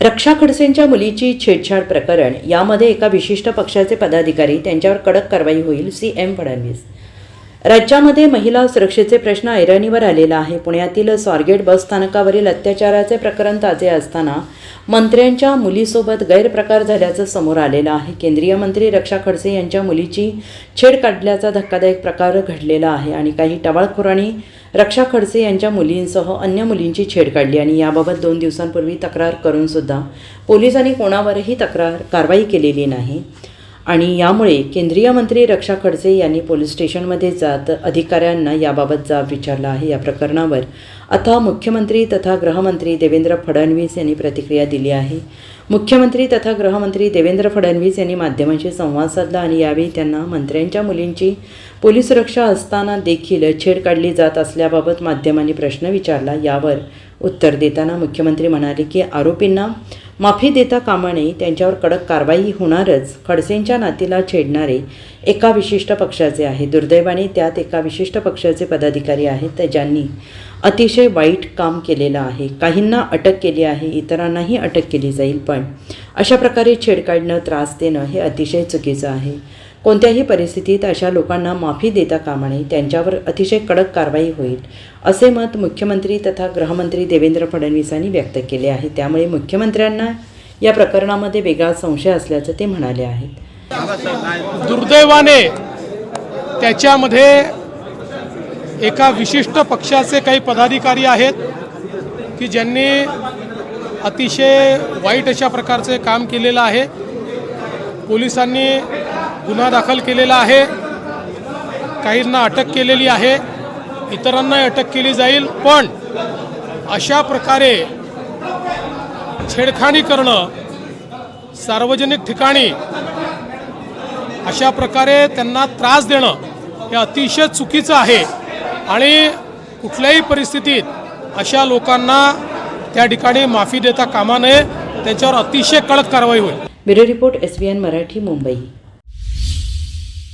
रक्षा खडसेंच्या मुलीची छेडछाड प्रकरण यामध्ये एका विशिष्ट पक्षाचे पदाधिकारी त्यांच्यावर कडक कारवाई होईल सी एम फडणवीस. राज्यामध्ये महिला सुरक्षेचे प्रश्न ऐरणीवर आलेला आहे. पुण्यातील स्वारगेट बस स्थानकावरील अत्याचाराचे प्रकरण ताजे असताना मंत्र्यांच्या मुलीसोबत गैरप्रकार झाल्याचं समोर आलेलं आहे. केंद्रीय मंत्री रक्षा खडसे यांच्या मुलीची छेड काढल्याचा धक्कादायक प्रकार घडलेला आहे आणि काही टवाळखोरांनी रक्षा खडसे यांच्या मुलींसह अन्य मुलींची छेड काढली आणि याबाबत दोन दिवसांपूर्वी तक्रार करूनसुद्धा पोलिसांनी कोणावरही तक्रार कारवाई केलेली नाही. आणि यामुळे केंद्रीय मंत्री रक्षा खडसे यांनी पोलीस स्टेशनमध्ये जात अधिकाऱ्यांना याबाबत जाब विचारला आहे. या प्रकरणावर आता मुख्यमंत्री तथा गृहमंत्री देवेंद्र फडणवीस यांनी प्रतिक्रिया दिली आहे. मुख्यमंत्री तथा गृहमंत्री देवेंद्र फडणवीस यांनी माध्यमांशी संवाद साधला आणि यावेळी त्यांना मंत्र्यांच्या मुलींची पोलीस सुरक्षा असताना देखील छेड काढली जात असल्याबाबत माध्यमांनी प्रश्न विचारला. यावर उत्तर देताना मुख्यमंत्री म्हणाले की आरोपींना माफी देता कामा नये त्यांच्यावर कडक कारवाई होणारच. खडसेंच्या नातीला छेडणारे एका विशिष्ट पक्षाचे आहे. दुर्दैवाने त्यात एका विशिष्ट पक्षाचे पदाधिकारी आहेत ज्यांनी अतिशय वाईट काम केलेलं आहे. काहींना अटक केली आहे इतरांनाही अटक केली जाईल पण अशा प्रकारे छेड काढणं त्रास देणं हे अतिशय चुकीचं आहे. कोणत्याही परिस्थितीत अशा लोकांना माफी देता कामा नये. त्यांच्यावर अतिशय कडक कारवाई होईल असे मत मुख्यमंत्री तथा गृहमंत्री देवेंद्र फडणवीसांनी व्यक्त केले आहे. त्यामुळे मुख्यमंत्र्यांना या प्रकरणामध्ये वेगळा संशय असल्याचं ते म्हणाले आहेत. दुर्दैवाने त्याच्यामध्ये एका विशिष्ट पक्षाचे काही पदाधिकारी आहेत की ज्यांनी अतिशय वाईट अशा प्रकारचे काम केलेलं आहे. पोलिसांनी गुन्हा दाखल केलेला आहे. काहींना अटक केलेली आहे. इतरांनाही अटक केली जाईल. पण अशा प्रकारे छेडखानी करणं सार्वजनिक ठिकाणी अशा प्रकारे त्यांना त्रास देणं हे अतिशय चुकीचं आहे. आणि कुठल्याही परिस्थितीत अशा लोकांना त्या ठिकाणी माफी देता कामा नये. त्यांच्यावर अतिशय कडक कारवाई होईल. Bureau report S B N Marathi Mumbai.